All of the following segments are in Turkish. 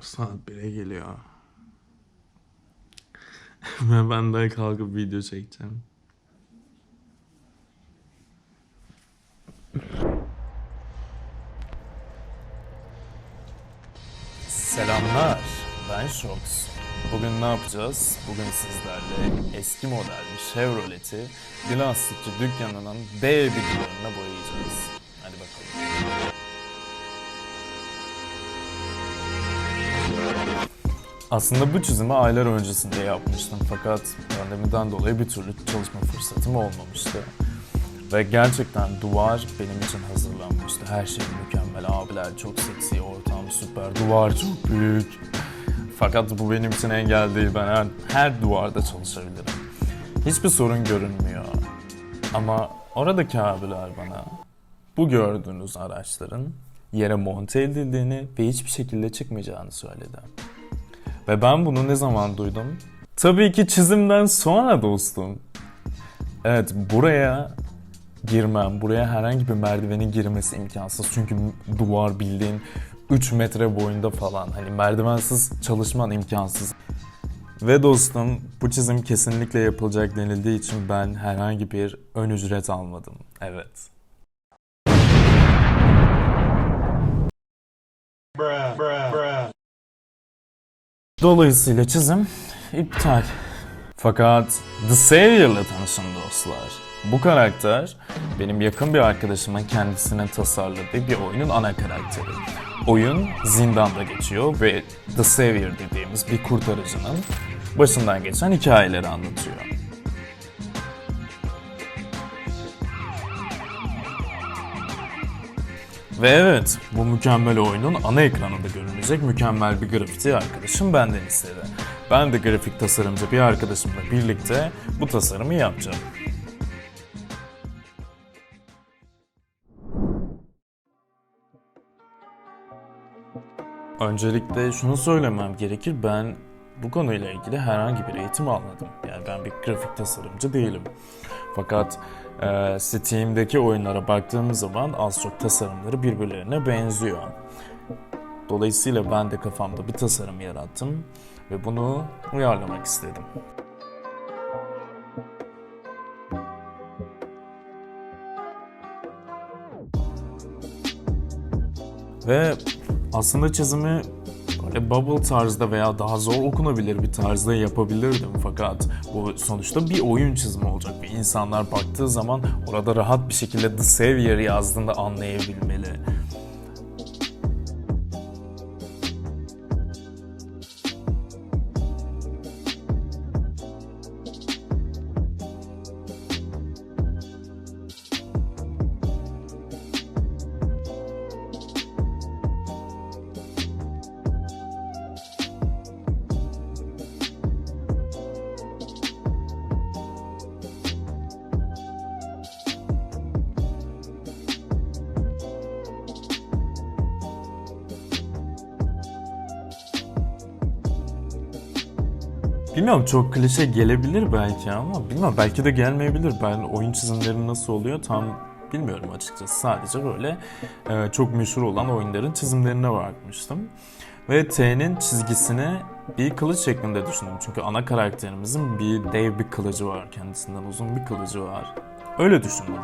Saat 1'e geliyor. Ve ben de kalkıp video çekeceğim. Selamlar. Ben Shox. Bugün ne yapacağız? Bugün sizlerle eski model bir Chevrolet'i bir lastikçi dükkanının dev bir duvarına boyayacağız. Hadi bakalım. Aslında bu çizimi aylar öncesinde yapmıştım fakat pandemiden dolayı bir türlü çalışma fırsatım olmamıştı. Ve gerçekten duvar benim için hazırlanmıştı. Her şey mükemmel, abiler çok seksi, ortam süper, duvar çok büyük. Fakat bu benim için engel değil, ben her, her duvarda çalışabilirim. Hiçbir sorun görünmüyor. Ama oradaki abiler bana bu gördüğünüz araçların yere monte edildiğini ve hiçbir şekilde çıkmayacağını söyledi. Ve ben bunu ne zaman duydum? Tabii ki çizimden sonra dostum. Evet buraya girmem, buraya herhangi bir merdivenin girmesi imkansız. Çünkü duvar bildiğin 3 metre boyunda falan. Hani merdivensiz çalışman imkansız. Ve dostum bu çizim kesinlikle yapılacak denildiği için ben herhangi bir ön ücret almadım. Evet. Dolayısıyla çizim iptal. Fakat The Savior'la tanışın dostlar. Bu karakter benim yakın bir arkadaşımın kendisine tasarladığı bir oyunun ana karakteri. Oyun zindanda geçiyor ve The Savior dediğimiz bir kurtarıcının başından geçen hikayeleri anlatıyor. Ve evet, bu mükemmel oyunun ana ekranında görünecek mükemmel bir grafiti arkadaşım benden istedi. Ben de grafik tasarımcı bir arkadaşımla birlikte bu tasarımı yapacağım. Öncelikle şunu söylemem gerekir, ben bu konuyla ilgili herhangi bir eğitim almadım. Yani ben bir grafik tasarımcı değilim. Fakat e, Steam'deki oyunlara baktığımız zaman az çok tasarımları birbirlerine benziyor. Dolayısıyla ben de kafamda bir tasarım yarattım ve bunu uyarlamak istedim. Ve aslında çizimi böyle bubble tarzda veya daha zor okunabilir bir tarzda yapabilirdim fakat bu sonuçta bir oyun çizimi olacak ve insanlar baktığı zaman orada rahat bir şekilde The Savior yazdığında anlayabilmeli. Bilmiyorum çok klişe gelebilir belki ama bilmiyorum belki de gelmeyebilir. Ben oyun çizimleri nasıl oluyor tam bilmiyorum açıkçası. Sadece böyle e, çok meşhur olan oyunların çizimlerine bakmıştım. Ve T'nin çizgisini bir kılıç şeklinde düşündüm. Çünkü ana karakterimizin bir dev bir kılıcı var. Kendisinden uzun bir kılıcı var. Öyle düşündüm.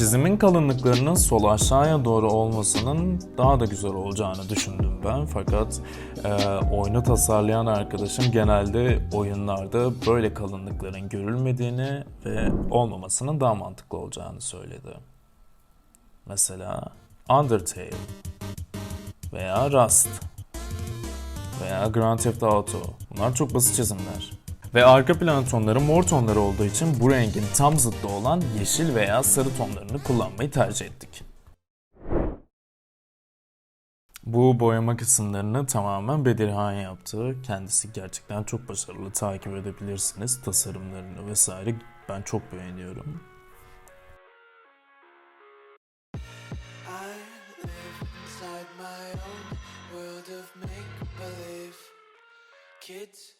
Çizimin kalınlıklarının sol aşağıya doğru olmasının daha da güzel olacağını düşündüm ben. Fakat e, oyunu tasarlayan arkadaşım genelde oyunlarda böyle kalınlıkların görülmediğini ve olmamasının daha mantıklı olacağını söyledi. Mesela Undertale veya Rust veya Grand Theft Auto. Bunlar çok basit çizimler. Ve arka plan tonları mor tonları olduğu için bu rengin tam zıttı olan yeşil veya sarı tonlarını kullanmayı tercih ettik. Bu boyama kısımlarını tamamen Bedirhan yaptı. Kendisi gerçekten çok başarılı. Takip edebilirsiniz tasarımlarını vesaire. Ben çok beğeniyorum. Kids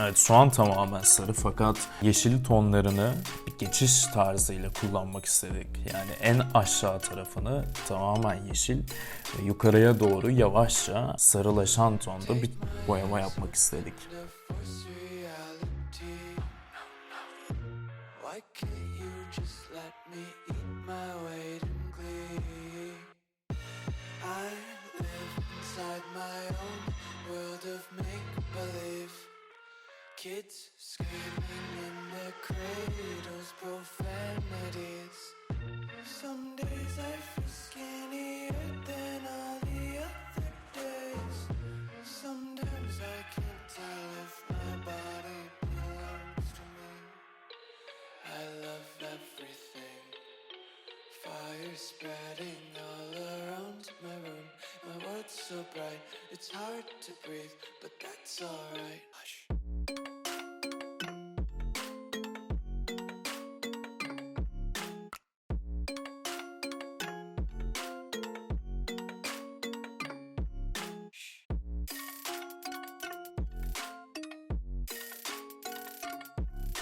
Evet şu an tamamen sarı fakat yeşil tonlarını bir geçiş tarzıyla kullanmak istedik. Yani en aşağı tarafını tamamen yeşil ve yukarıya doğru yavaşça sarılaşan tonda bir boyama yapmak istedik. My own world of make believe. Kids screaming in their cradles, profanities. Some days I feel skinnier than all the other days. Sometimes I can't tell if my body belongs to me. I love everything. Fire spreading all around my room. My world's so bright, it's hard to breathe, but that's alright.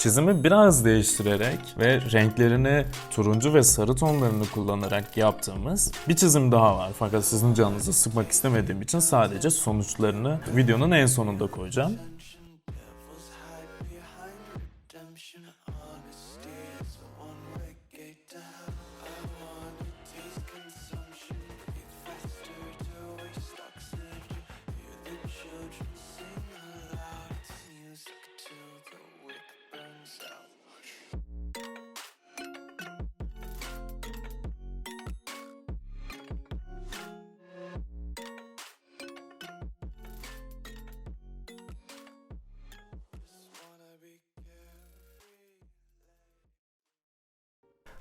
Çizimi biraz değiştirerek ve renklerini turuncu ve sarı tonlarını kullanarak yaptığımız bir çizim daha var. Fakat sizin canınızı sıkmak istemediğim için sadece sonuçlarını videonun en sonunda koyacağım.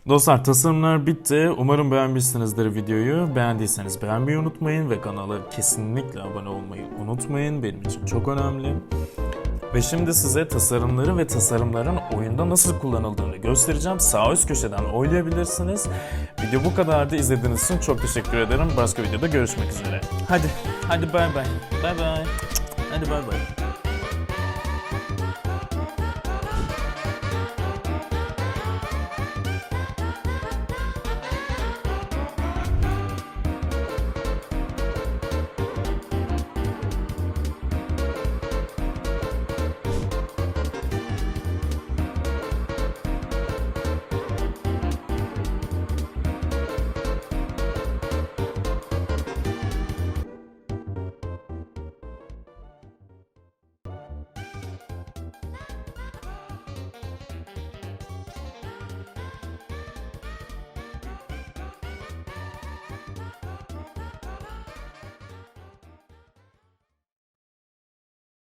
Dostlar tasarımlar bitti. Umarım beğenmişsinizdir videoyu. Beğendiyseniz beğenmeyi unutmayın ve kanala kesinlikle abone olmayı unutmayın. Benim için çok önemli. Ve şimdi size tasarımları ve tasarımların oyunda nasıl kullanıldığını göstereceğim. Sağ üst köşeden oylayabilirsiniz. Video bu kadardı. İzlediğiniz için çok teşekkür ederim. Başka videoda görüşmek üzere. Hadi, hadi bay bay. Bay bay. Hadi bay bay.